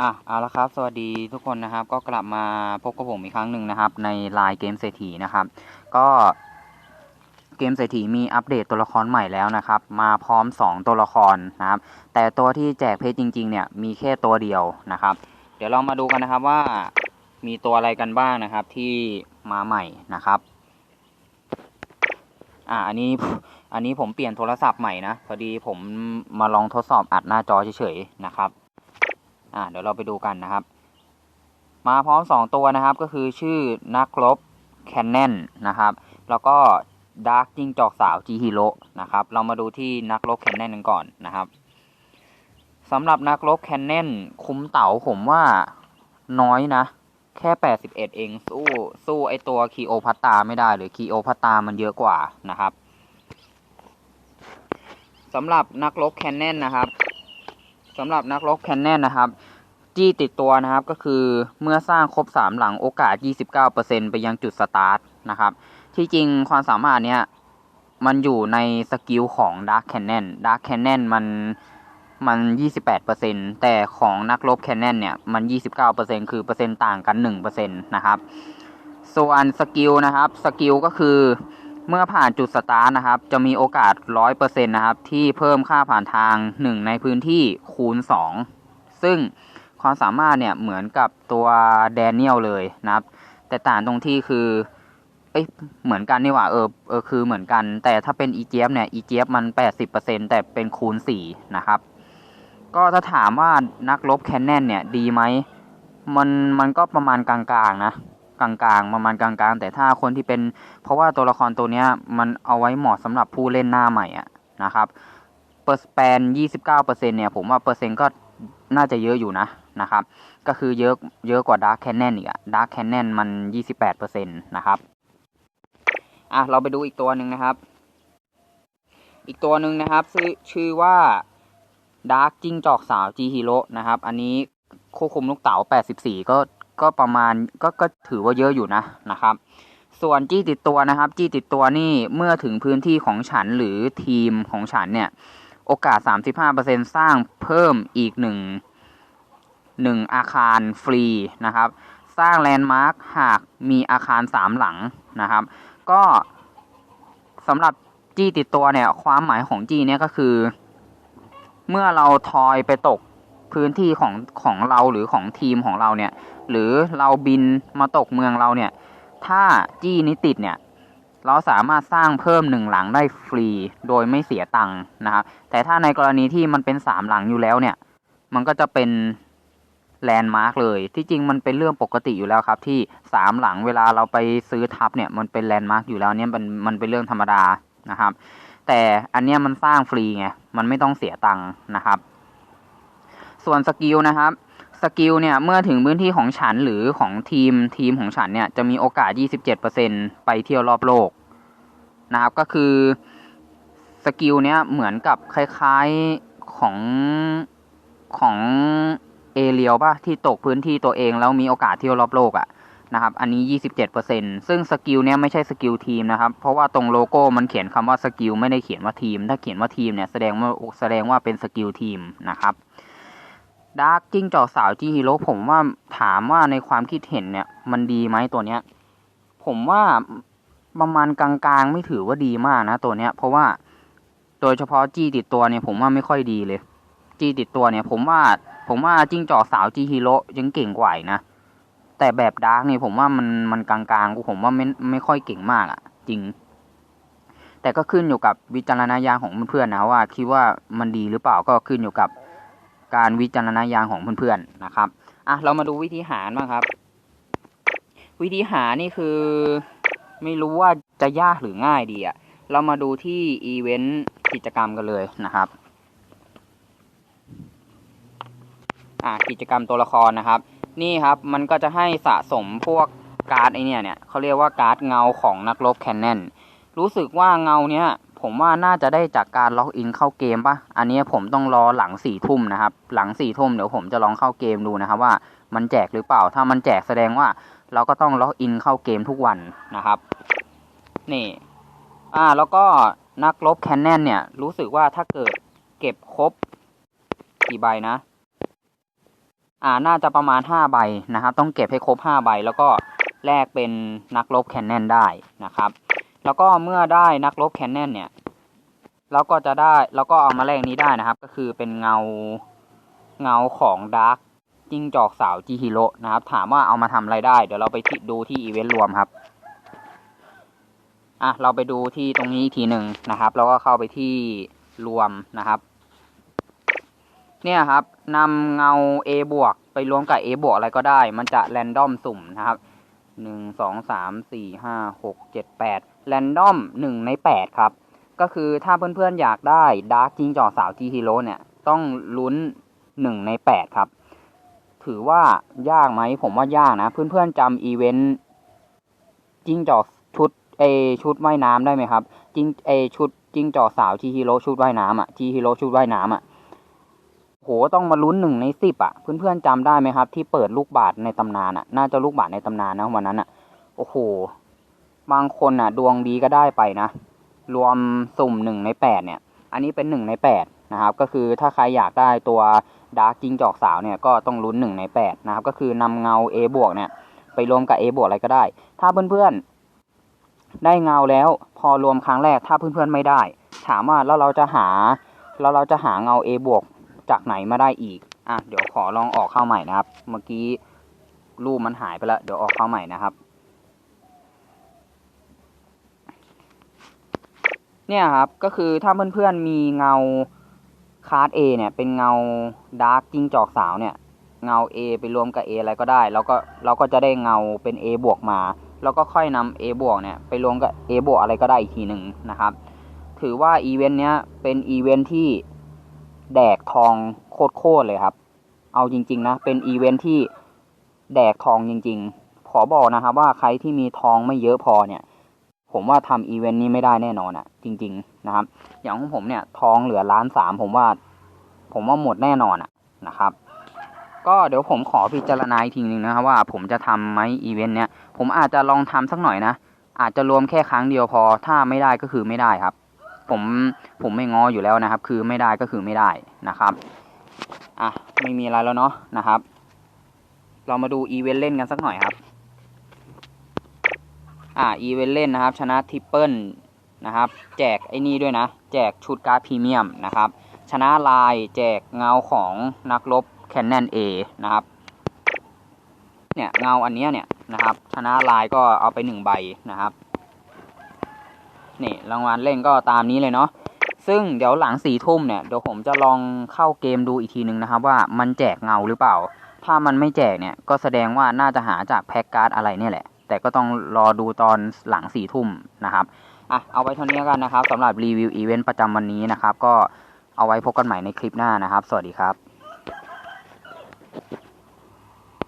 อะเอาละครับสวัสดีทุกคนนะครับ ก็กลับมาพบกับผมอีกครั้งหนึ่งนะครับ ในไลน์เกมเศรษฐีนะครับ ก็เกมเศรษฐีมีอัปเดตตัวละครใหม่แล้วนะครับ มาพร้อม 2 ตัวละครนะครับ แต่ตัวที่แจกเพชรจริง ๆ เนี่ยมีแค่ตัวเดียวนะครับ เดี๋ยวเรามาดูกันนะครับว่ามีตัวอะไรกันบ้างนะครับ ที่มาใหม่นะครับอ่าอันนี้อันนี้ผมเปลี่ยนโทรศัพท์ใหม่นะพอดีผมมาลองทดสอบอัดหน้าจอเฉยๆนะครับ อ่าเดี๋ยวเราไปดูกันนะครับ มาพร้อม 2 ตัวนะครับก็คือชื่อนักรบแคนเนนนะครับ แล้วก็ดาร์กจิ้งจอกสาวจีฮิโร่นะครับ เรามาดูที่นักรบแคนเนนกันก่อนนะครับสำหรับนักรบแคนเนนคุ้มเต๋าผมว่าน้อยนะ แค่ 81 เองสู้สู้ไอตัวคีโอพัตตาไม่ได้หรือคีโอพัตตามันเยอะกว่านะครับสำหรับนักรบแคนเนนนะครับ สำหรับนักรบแคนเนนนะครับ จี้ติดตัวนะครับก็คือเมื่อสร้างครบ 3 หลังโอกาส 29%ไปยังจุดสตาร์ทนะครับ ที่จริงความสามารถเนี้ยมันอยู่ในสกิลของด Dark Cannon Dark Cannon มันมัน 28%แต่ของนักรบ Cannon เนี่ย มัน 29%คือเปอร์เซ็นต์ต่างกัน 1%นะครับ ส่วนสกิลนะครับ สกิลก็คือ เมื่อผ่านจุดสตาร์ทนะครับ จะมีโอกาส 100%นะครับ ที่เพิ่มค่าผ่านทาง 1 ในพื้นที่คูณ 2 ซึ่งความสามารถเนี่ยเหมือนกับตัวแดเนียลเลยนะครับ แต่ต่างตรงที่คือเอ้ยเหมือนกันนี่หว่าเออเออคือเหมือนกัน แต่ถ้าเป็นอีเจฟเนี่ยอีเจฟมัน 80%แต่เป็นคูณ 4 นะครับ ก็ถ้าถามว่านักลบแคนแนนเนี่ยดีไหมมันมันก็ประมาณกลางๆนะ กลางๆประมาณกลางๆ แต่ถ้าคนที่เป็นเพราะว่าตัวละครตัวเนี้ยมันเอาไว้เหมาะสำหรับผู้เล่นหน้าใหม่อะนะครับเปอร์สแปน29%เนี่ยผมว่าเปอร์เซ็นต์ก็น่าจะเยอะอยู่นะนะครับ ก็คือเยอะเยอะกว่า Dark Cannon อีกอะ Dark Cannon มัน 28%นะครับอะเราไปดูอีกตัวหนึ่งนะครับ อีกตัวหนึ่งนะครับชื่อชื่อว่า Dark จิ้งจอกสาว G Hero นะครับ อันนี้ควบคุมลูกเต๋า84 ก็ ก็ประมาณก็ก็ถือว่าเยอะอยู่นะนะครับ ส่วนจี้ติดตัวนะครับ จี้ติดตัวนี่เมื่อถึงพื้นที่ของฉันหรือทีมของฉันเนี่ยโอกาส 35%สร้างเพิ่มอีกหนึ่งหนึ่งอาคารฟรีนะครับ สร้างแลนด์มาร์คหากมีอาคารสามหลังนะครับ ก็สำหรับจี้ติดตัวเนี่ย ความหมายของจี้เนี่ยก็คือ เมื่อเราทอยไปตก พื้นที่ของของเราหรือของทีมของเราเนี่ย หรือเราบินมาตกเมืองเราเนี่ย ถ้าจี้นี้ติดเนี่ย เราสามารถสร้างเพิ่มหนึ่งหลังได้ฟรีโดยไม่เสียตังค์นะครับ แต่ถ้าในกรณีที่มันเป็นสามหลังอยู่แล้วเนี่ย มันก็จะเป็นแลนด์มาร์กเลย ที่จริงมันเป็นเรื่องปกติอยู่แล้วครับ ที่สามหลังเวลาเราไปซื้อทับเนี่ยมันเป็นแลนด์มาร์กอยู่แล้วเนี่ยมันมันเป็นเรื่องธรรมดานะครับ แต่อันเนี้ยมันสร้างฟรีไงมันไม่ต้องเสียตังค์นะครับ ส่วนสกิลนะครับสกิลเนี่ยเมื่อถึงพื้นที่ของฉันหรือของทีมทีมของฉันเนี่ยจะมีโอกาส 27%ไปเที่ยวรอบโลกนะครับก็คือสกิลเนี้ยเหมือนกับคล้ายๆของของเอเรียลป่ะที่ตกพื้นที่ตัวเองแล้วมีโอกาสเที่ยวรอบโลกอะนะครับอันนี้ 27%ซึ่งสกิลเนี้ยไม่ใช่สกิลทีมนะครับ เพราะว่าตรงโลโก้มันเขียนคำว่าสกิลไม่ได้เขียนว่าทีม ถ้าเขียนว่าทีมเนี่ยแสดงว่าแสดงว่าเป็นสกิลทีมนะครับ ดาร์กจิ้งจอกสาวจีฮีโร่ผมว่าถามว่าในความคิดเห็นเนี่ย มันดีไหมตัวเนี้ย ผมว่าประมาณกลางๆ ไม่ถือว่าดีมากนะตัวเนี้ย เพราะว่าโดยเฉพาะจี้ติดตัวเนี่ย ผมว่าไม่ค่อยดีเลย จี้ติดตัวเนี่ย ผมว่าผมว่าจิ้งจอกสาวจีฮีโร่ยังเก่งกว่าอีกนะแต่แบบดาร์กเนี่ยผมว่ามันมันกลางๆกูผมว่าไม่ไม่ค่อยเก่งมากอะ่ะจริง แต่ก็ขึ้นอยู่กับวิจารณญาณของเพื่อนๆนะว่าคิดว่ามันดีหรือเปล่าก็ขึ้นอยู่กับ การวิจารณญาณของเพื่อนๆนะครับอะเรามาดูวิธีหารบ้างครับ วิธีหานี่คือ ไม่รู้ว่าจะยากหรือง่ายดีอะเรามาดูที่อีเวนต์กิจกรรมกันเลยนะครับอ่ากิจกรรมตัวละครนะครับ นี่ครับมันก็จะให้สะสมพวกการ์ดไอเนี่ยเนี่ยเขาเรียกว่าการ์ดเงาของนักรบแคนแนนรู้สึกว่าเงาเนี้ย ผมว่าน่าจะได้จากการล็อกอินเข้าเกมปะอันนี้ผมต้องรอหลังสี่ทุ่มนะครับ หลังสี่ทุ่มเดี๋ยวผมจะลองเข้าเกมดูนะครับว่ามันแจกหรือเปล่า ถ้ามันแจกแสดงว่าเราก็ต้องล็อกอินเข้าเกมทุกวันนะครับ นี่ อ่า แล้วก็นักลบแคนแนนเนี่ย รู้สึกว่าถ้าเกิดเก็บครบกี่ใบนะ อ่า น่าจะประมาณห้าใบนะครับ ต้องเก็บให้ครบห้าใบ แล้วก็แลกเป็นนักรบแคนแนนได้นะครับ แล้วก็เมื่อได้นักรบแคนแนนเนี่ยเราก็จะได้แล้วก็เอามาแลกนี้ได้นะครับ ก็คือเป็นเงาเงาของดาร์กจิ้งจอกสาวจิฮิโร่นะครับ ถามว่าเอามาทำอะไรได้ เดี๋ยวเราไปดูที่อีเวนต์รวมครับอะเราไปดูที่ตรงนี้อีกทีหนึ่งนะครับ แล้วก็เข้าไปที่รวมนะครับ เนี่ยครับนำเงา A บวกไปรวมกับ A บวกอะไรก็ได้ มันจะแรนดอมสุ่มนะครับ หนึ่งสองสามสี่ห้าหกเจ็ดแปดแรนดอมหนึ่งในแปดครับ ก็คือถ้าเพื่อนๆอยากได้ดาร์กจิงจอกสาวจีฮีโร่เนี่ยต้องลุ้นหนึ่งในแปดครับ ถือว่ายากไหมผมว่ายากนะ เพื่อนๆจำอีเวนต์จิงจอกชุดเอชุดว่ายน้ำได้ไหมครับจิงเอชุดจิงจอกสาวจีฮีโร่ชุดว่ายน้ำอะจีฮีโร่ชุดว่ายน้ำอะ หต้องมาลุ้นหนึ่งในสิบอะ เพื่อนๆจำได้ไหมครับ ที่เปิดลูกบาศก์ในตำนานอะ น่าจะลูกบาศก์ในตำนานนะวันนั้นอะ โอ้โห บางคนอะ ดวงดีก็ได้ไปนะ รวมสุ่มหนึ่งในแปดเนี่ย อันนี้เป็นหนึ่งในแปดนะครับ ก็คือถ้าใครอยากได้ตัวดาร์กจิงจอกสาวเนี่ย ก็ต้องลุ้นหนึ่งในแปดนะครับ ก็คือนำเงา A บวกเนี่ย ไปรวมกับ A บวกอะไรก็ได้ ถ้าเพื่อนๆได้เงาแล้วพอรวมครั้งแรกถ้าเพื่อนๆไม่ได้ ถามว่าแล้วเราจะหาแล้วเราจะหาเงา A บวก จากไหนมาได้อีก อะ เดี๋ยวขอลองออกเข้าใหม่นะครับ เมื่อกี้รูปมันหายไปแล้วเดี๋ยวออกเข้าใหม่นะครับ เนี่ยครับก็คือถ้าเพื่อนๆมีเงาคาร์ด A เนี่ย เป็นเงาดาร์กจิ้งจอกสาวเนี่ย เงา A ไปรวมกับ A อะไรก็ได้ แล้วก็เราก็จะได้เงาเป็น A บวกมา แล้วก็ค่อยนำ A บวกเนี่ยไปรวมกับ A บวกอะไรก็ได้อีกทีหนึ่งนะครับ ถือว่าอีเวนต์เนี้ยเป็นอีเวนต์ที่ แดกทองโคตรๆเลยครับ เอาจริง ๆ นะ เป็นอีเวนท์ที่แดกทองจริง ๆ ขอบอกนะครับ ว่าใครที่มีทองไม่เยอะพอเนี่ย ผมว่าทำอีเวนต์นี้ไม่ได้แน่นอนอะ่ะ จริง ๆ นะครับ อย่างของผมเนี่ย ทองเหลือล้านสามผมว่า ผมว่าหมดแน่นอนอะ่ะนะครับ ก็เดี๋ยวผมขอพิจารณาอีกทีหนึ่งนะครับว่าผมจะทำไหมอีเวนต์เนี้ยผมอาจจะลองทำสักหน่อยนะอาจจะรวมแค่ครั้งเดียวพอ ถ้าไม่ได้ก็คือไม่ได้ครับ ผมผมไม่งออยู่แล้วนะครับ คือไม่ได้ก็คือไม่ได้นะครับอะไม่มีอะไรแล้วเนาะนะครับ เรามาดูอีเวนต์เล่นกันสักหน่อยครับอ่าอีเวนต์เล่นนะครับ ชนะทริปเปิลนะครับ แจกไอ้นี่ด้วยนะ แจกชุดการ์ดพรีเมียมนะครับ ชนะลายแจกเงาของนักรบแคนแนนเอนะครับเนี่ยเงาอันเนี้ยเนี่ยนะครับ ชนะลายก็เอาไปหนึ่งใบนะครับ นี่รางวัลเล่นก็ตามนี้เลยเนาะซึ่งเดี๋ยวหลังสี่ทุ่มเนี่ยเดี๋ยวผมจะลองเข้าเกมดูอีกทีนึงนะครับ ว่ามันแจกเงาหรือเปล่า ถ้ามันไม่แจกเนี่ยก็แสดงว่าน่าจะหาจากแพ็กการ์ดอะไรเนี่ยแหละ แต่ก็ต้องรอดูตอนหลังสี่ทุ่มนะครับอะเอาไว้เท่านี้กันนะครับสำหรับรีวิวอีเวนต์ประจำวันนี้นะครับ ก็เอาไว้พบกันใหม่ในคลิปหน้านะครับ สวัสดีครับ